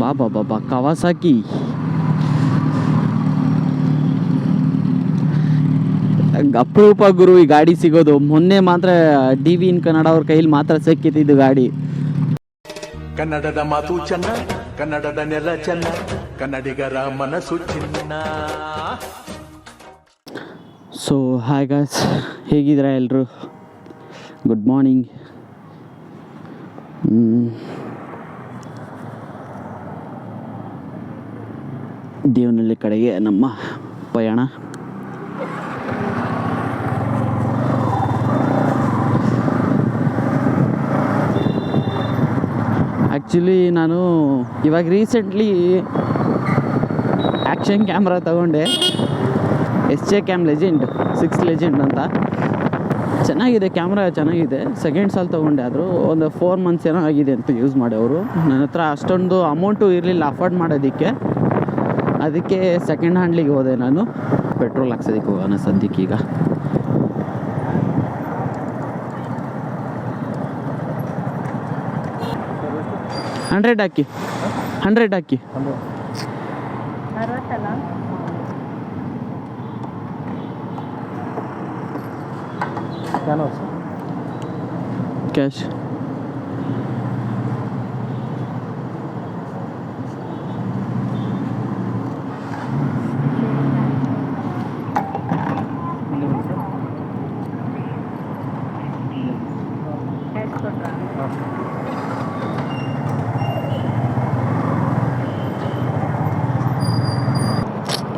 ಬಾ ಬಾ ಬಾ ಬಾ ಕವಾಸಾಕಿ ಅಪರೂಪ ಗುರು ಈ ಗಾಡಿ ಸಿಗೋದು. ಮೊನ್ನೆ ಮಾತ್ರ ಡಿ ವಿ ಇನ್ ಕನ್ನಡ ಅವ್ರ ಕೈಯಲ್ಲಿ ಮಾತ್ರ ಸಿಕ್ಕಿತ್ತು ಗಾಡಿ. ಕನ್ನಡದ ಮಾತು ಚೆನ್ನ ಕನ್ನಡದ ನೆಲ ಚೆನ್ನ ಕನ್ನಡಿಗರ ಮನಸ್ಸು ಚಿನ್ನ. ಸೊ ಹಾಯ್ ಗಾಯ್ಸ್ ಹೇಗಿದ್ದೀರಾ ಎಲ್ಲರೂ ಗುಡ್ ಮಾರ್ನಿಂಗ್ ದೇವನಹಳ್ಳಿ ಕಡೆಗೆ ನಮ್ಮ ಪಯಣ ಆ್ಯಕ್ಚುಲಿ ನಾನು ಇವಾಗ ರೀಸೆಂಟ್ಲಿ ಆ್ಯಕ್ಷನ್ ಕ್ಯಾಮ್ರಾ ತಗೊಂಡೆ. S J cam legend six legend ಅಂತ. ಚೆನ್ನಾಗಿದೆ ಕ್ಯಾಮ್ರಾ ಚೆನ್ನಾಗಿದೆ. ಸೆಕೆಂಡ್ ಸಾಲ್ ತೊಗೊಂಡೆ, ಆದರೂ ಒಂದು ಫೋರ್ ಮಂತ್ಸ್ ಏನೋ ಆಗಿದೆ ಅಂತ ಯೂಸ್ ಮಾಡೋರು ನನ್ನ ಹತ್ರ ಅಷ್ಟೊಂದು ಅಮೌಂಟು ಇರಲಿಲ್ಲ ಅಫೋರ್ಡ್ ಮಾಡೋದಕ್ಕೆ. ಅದಕ್ಕೆ ಸೆಕೆಂಡ್ ಹ್ಯಾಂಡ್ಲಿಗೆ ಹೋದೆ ನಾನು. ಪೆಟ್ರೋಲ್ ಹಾಕ್ಸೋದಕ್ಕೆ ಹೋಗೋಣ ಸದ್ಯಕ್ಕೆ ಈಗ. ಹಂಡ್ರೆಡ್ ಹಾಕಿ. ಹಂಡ್ರೆಡ್ ಹಾಕಿ. ಕ್ಯಾಶ್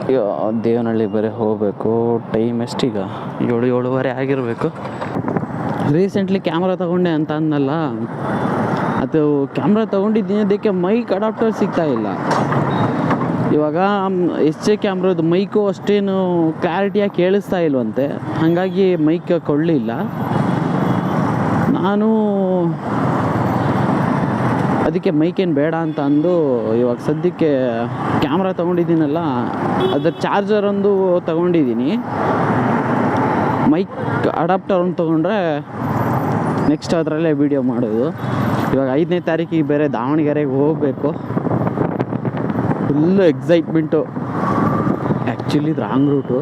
ಅಯ್ಯೋ, ದೇವನಹಳ್ಳಿ ಬರೀ ಹೋಗಬೇಕು. ಟೈಮ್ ಎಷ್ಟೀಗ? ಏಳು, ಏಳುವರೆ ಆಗಿರಬೇಕು. ರೀಸೆಂಟ್ಲಿ ಕ್ಯಾಮ್ರಾ ತಗೊಂಡೆ ಅಂತ ಅಂದಲ್ಲ ಅದು ಕ್ಯಾಮ್ರಾ ತಗೊಂಡಿದ್ದೀನಿ ಅದಕ್ಕೆ ಮೈಕ್ ಅಡಾಪ್ಟರ್ ಸಿಗ್ತಾ ಇಲ್ಲ. ಇವಾಗ ಎಸ್ ಜೆ ಕ್ಯಾಮ್ರದ್ದು ಮೈಕು ಅಷ್ಟೇನು ಕ್ಲಾರಿಟಿಯಾಗಿ ಕೇಳಿಸ್ತಾ ಇಲ್ವಂತೆ. ಹಾಗಾಗಿ ಮೈಕ್ ಕೊಳ್ಳಿಲ್ಲ. ನಾನು ಅದಕ್ಕೆ ಮೈಕೇನು ಬೇಡ ಅಂತ ಅಂದು ಇವಾಗ ಸದ್ಯಕ್ಕೆ ಕ್ಯಾಮ್ರಾ ತೊಗೊಂಡಿದ್ದೀನಲ್ಲ, ಅದರ ಚಾರ್ಜರ್ ಒಂದು ತೊಗೊಂಡಿದ್ದೀನಿ. ಮೈಕ್ ಅಡಾಪ್ಟರ್ ಒಂದು ತೊಗೊಂಡ್ರೆ ನೆಕ್ಸ್ಟ್ ಅದರಲ್ಲೇ ವೀಡಿಯೋ ಮಾಡೋದು. ಇವಾಗ ಐದನೇ ತಾರೀಕಿಗೆ ಬೇರೆ ದಾವಣಗೆರೆಗೆ ಹೋಗಬೇಕು. Full excitement actually wrong route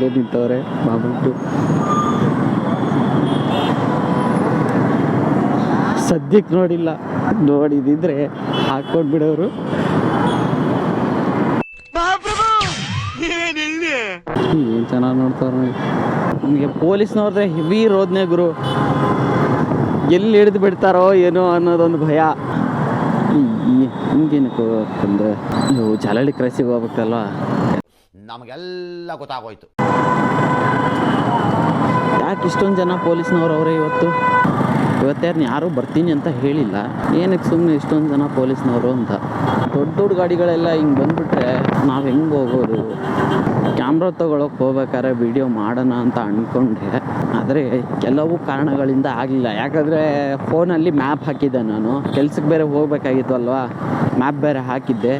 ಇಲ್ಲೇ ನಿಂತವ್ರೆ ಮಾಮೂಲು ಸದ್ಯಕ್ಕೆ ನೋಡಿಲ್ಲ. ನೋಡಿದಿದ್ರೆ ಹಾಕ್ಕೊಂಡ್ಬಿಡೋರು. ಏನು ಚೆನ್ನಾಗಿ ನೋಡ್ತಾವ್ರೆ ನಿಮಗೆ ಪೊಲೀಸ್ನವ್ರದ್ದೆ ಹೆವಿ ರೋದ್ನೆ ಗುರು. ಎಲ್ಲಿ ಹಿಡಿದು ಬಿಡ್ತಾರೋ ಏನೋ ಅನ್ನೋದೊಂದು ಭಯ. ಹಿಂಗೇನಕ್ಕೆ ಅಂದ್ರೆ ನೀವು ಜಲಹಳ್ಳಿ ಕ್ರೈಸಿಗೆ ಹೋಗ್ಬೇಕಲ್ವಾ? ನಮಗೆಲ್ಲ ಗೊತ್ತಾಗೋಯ್ತು. ಯಾಕೆ ಇಷ್ಟೊಂದು ಜನ ಪೊಲೀಸ್ನವ್ರು ಅವರೇ ಇವತ್ತು? ಇವತ್ತೇನು ಯಾರು ಬರ್ತೀನಿ ಅಂತ ಹೇಳಿಲ್ಲ. ಏನಕ್ಕೆ ಸುಮ್ಮನೆ ಇಷ್ಟೊಂದು ಜನ ಪೊಲೀಸ್ನವರು ಅಂತ? ದೊಡ್ಡ ದೊಡ್ಡ ಗಾಡಿಗಳೆಲ್ಲ ಹಿಂಗೆ ಬಂದುಬಿಟ್ರೆ ನಾವು ಹೆಂಗೆ ಹೋಗೋದು? ಕ್ಯಾಮ್ರಾ ತೊಗೊಳಕ್ಕೆ ಹೋಗ್ಬೇಕಾದ್ರೆ ವಿಡಿಯೋ ಮಾಡೋಣ ಅಂತ ಅಂದ್ಕೊಂಡೆ ಆದರೆ ಕೆಲವು ಕಾರಣಗಳಿಂದ ಆಗಲಿಲ್ಲ. ಯಾಕಂದರೆ ಫೋನಲ್ಲಿ ಮ್ಯಾಪ್ ಹಾಕಿದ್ದೆ ನಾನು. ಕೆಲ್ಸಕ್ಕೆ ಬೇರೆ ಹೋಗಬೇಕಾಗಿತ್ತು ಅಲ್ವಾ ಮ್ಯಾಪ್ ಬೇರೆ ಹಾಕಿದ್ದೆ.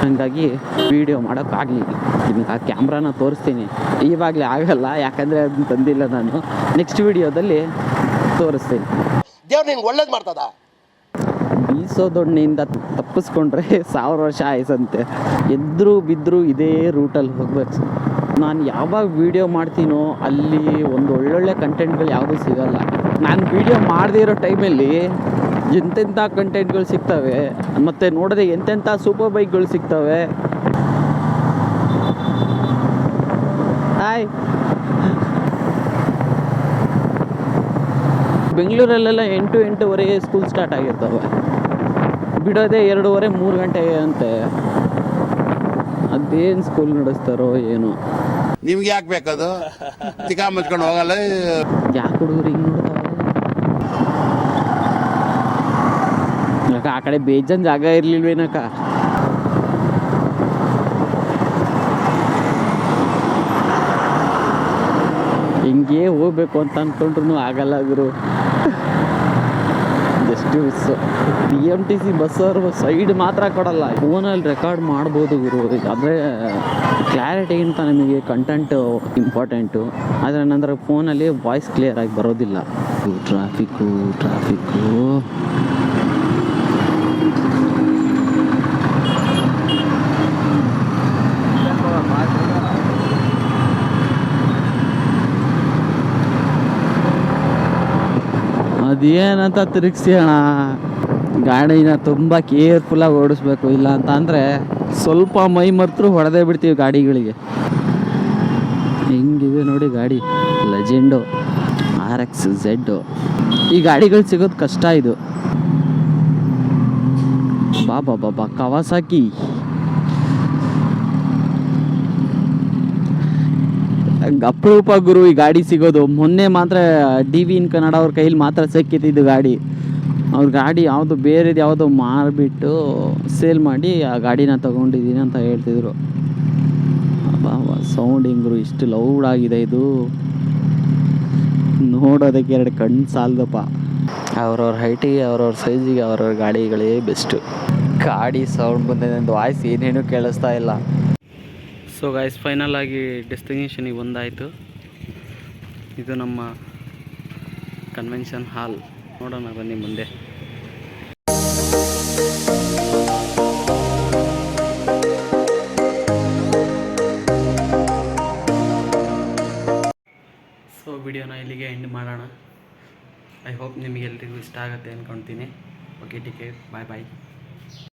ಹಾಗಾಗಿ ವಿಡಿಯೋ ಮಾಡೋಕ್ಕಾಗಲಿಲ್ಲ. ನಿಮ್ಗೆ ಆ ಕ್ಯಾಮ್ರಾನ ತೋರಿಸ್ತೀನಿ. ಇವಾಗಲೇ ಆಗಲ್ಲ ಯಾಕಂದರೆ ಅದನ್ನ ತಂದಿಲ್ಲ ನಾನು. ನೆಕ್ಸ್ಟ್ ವಿಡಿಯೋದಲ್ಲಿ ತೋರಿಸ್ತೀನಿ. ದೇವ್ರು ನಿಂಗೆ ಒಳ್ಳೇದು ಮಾಡ್ತದ? ಬೀಸೋ ದೊಣ್ಣೆಯಿಂದ ತಪ್ಪಿಸ್ಕೊಂಡ್ರೆ ಸಾವಿರ ವರ್ಷ ಆಯ್ಸಂತೆ. ಎದ್ರು ಬಿದ್ದರೂ ಇದೇ ರೂಟಲ್ಲಿ ಹೋಗ್ಬೇಕು. ನಾನು ಯಾವಾಗ ವೀಡಿಯೋ ಮಾಡ್ತೀನೋ ಅಲ್ಲಿ ಒಂದು ಒಳ್ಳೊಳ್ಳೆ ಕಂಟೆಂಟ್ಗಳು ಯಾವುದೂ ಸಿಗಲ್ಲ. ನಾನು ವೀಡಿಯೋ ಮಾಡದೇ ಇರೋ ಟೈಮಲ್ಲಿ ಎಂತೆಂಥ ಕಂಟೆಂಟ್ಗಳು ಸಿಗ್ತವೆ, ಮತ್ತು ನೋಡಿದ್ರೆ ಎಂತೆಂಥ ಸೂಪರ್ ಬೈಕ್ಗಳು ಸಿಗ್ತವೆ. ಹಾಯ್ ಬೆಂಗಳೂರಲ್ಲೆಲ್ಲ ಎಂಟು ಎಂಟೂವರೆಗೆ ಸ್ಕೂಲ್ ಸ್ಟಾರ್ಟ್ ಆಗಿರ್ತವೆ. ಬಿಡೋದೇ ಎರಡೂವರೆ ಮೂರು ಗಂಟೆ ಅಂತೆ. ಅದೇನು ಸ್ಕೂಲ್ ನಡೆಸ್ತಾರೋ ಏನೋ. ನಿಮ್ಗೆ ಯಾಕೆ ಬೇಕದು? ತಿಕಾ ಮಚ್ಕೊಂಡು ಹೋಗಲ್ಲ ಯಾಕೆ ಹುಡುಗರು ಹಿಂಗೆ ಆ ಕಡೆ ಬೇಜನ್ ಜಾಗ ಇರ್ಲಿಲ್ವೇನಕ್ಕ? ಹಿಂಗೆ ಹೋಗ್ಬೇಕು ಅಂತ ಅನ್ಕೊಂಡ್ರು ಆಗಲ್ಲ ಗುರು. ಎಷ್ಟು miss B M T C ಬಸ್ಸವರು side ಮಾತ್ರ ಕೊಡಲ್ಲ. ಫೋನಲ್ಲಿ ರೆಕಾರ್ಡ್ ಮಾಡ್ಬೋದು ಗುರು. ಆದರೆ ಕ್ಲಾರಿಟಿಗಿಂತ ನಮಗೆ ಕಂಟೆಂಟು ಇಂಪಾರ್ಟೆಂಟು ಆದರೆ ನಂತರ ಫೋನಲ್ಲಿ ವಾಯ್ಸ್ ಕ್ಲಿಯರ್ ಆಗಿ ಬರೋದಿಲ್ಲ. ಟ್ರಾಫಿಕ್ಕು ಟ್ರಾಫಿಕ್ಕು ಅದೇನಂತ ತಿರುಗಿಸಿ ಅಣ್ಣ? ಗಾಡಿನ ತುಂಬ ಕೇರ್ಫುಲ್ಲಾಗಿ ಓಡಿಸ್ಬೇಕು ಇಲ್ಲ ಅಂತ ಅಂದರೆ ಸ್ವಲ್ಪ ಮೈ ಮರ್ತರು ಹೊಡೆದೇ ಬಿಡ್ತೀವಿ ಗಾಡಿಗಳಿಗೆ. ಹೆಂಗಿದೆ ನೋಡಿ ಗಾಡಿ. ಲೆಜೆಂಡು ಆರ್ ಎಕ್ಸ್ ಝೆಡ್ಡು ಈ ಗಾಡಿಗಳು ಸಿಗೋದು ಕಷ್ಟ ಇದು. ಬಾ ಬಾ ಬಾ ಬಾ ಕವಾಸಾಕಿ. ಅಪರೂಪ ಗುರು, ಈ ಗಾಡಿ ಸಿಗೋದು. ಮೊನ್ನೆ ಮಾತ್ರ ಡಿ ವಿ ಇನ್ ಕನ್ನಡ ಅವ್ರ ಕೈಲಿ ಮಾತ್ರ ಸಿಕ್ಕಿದ್ದು ಗಾಡಿ. ಅವ್ರ ಗಾಡಿ ಯಾವುದು ಬೇರೆದು ಯಾವುದೋ ಮಾರಿಬಿಟ್ಟು ಸೇಲ್ ಮಾಡಿ ಆ ಗಾಡಿನ ತಗೊಂಡಿದ್ದೀನಿ ಅಂತ ಹೇಳ್ತಿದ್ರು. ಸೌಂಡ್ ಹಿಂಗ್ರು ಇಷ್ಟು ಲೌಡ್ ಆಗಿದೆ ಇದು. ನೋಡೋದಕ್ಕೆ ಎರಡು ಕಣ್ಣು ಸಾಲದಪ್ಪ. ಅವ್ರವ್ರ ಹೈಟಿಗೆ ಅವ್ರವ್ರ ಸೈಜಿಗೆ ಅವ್ರವ್ರ ಗಾಡಿಗಳೇ ಬೆಸ್ಟು ಗಾಡಿ ಸೌಂಡ್ ಬಂದಿದೆ ವಾಯ್ಸ್ ಏನೇನು ಕೇಳಿಸ್ತಾ ಇಲ್ಲ. ಸೊ ಗಾಯ್ಸ್ ಫೈನಲ್ ಆಗಿ ಡೆಸ್ಟಿನೇಷನಿಗೆ ಒಂದಾಯಿತು ಇದು ನಮ್ಮ ಕನ್ವೆನ್ಷನ್ ಹಾಲ್ ನೋಡೋಣ, ಬನ್ನಿ ಮುಂದೆ. ಸೊ ವಿಡಿಯೋನ ಇಲ್ಲಿಗೆ ಎಂಡ್ ಮಾಡೋಣ. ಐ ಹೋಪ್ ನಿಮಗೆಲ್ರಿಗೂ ಇಷ್ಟ ಆಗುತ್ತೆ ಅಂದ್ಕೊಳ್ತೀನಿ ಓಕೆ ಟಿಕೆ ಬಾಯ್ ಬಾಯ್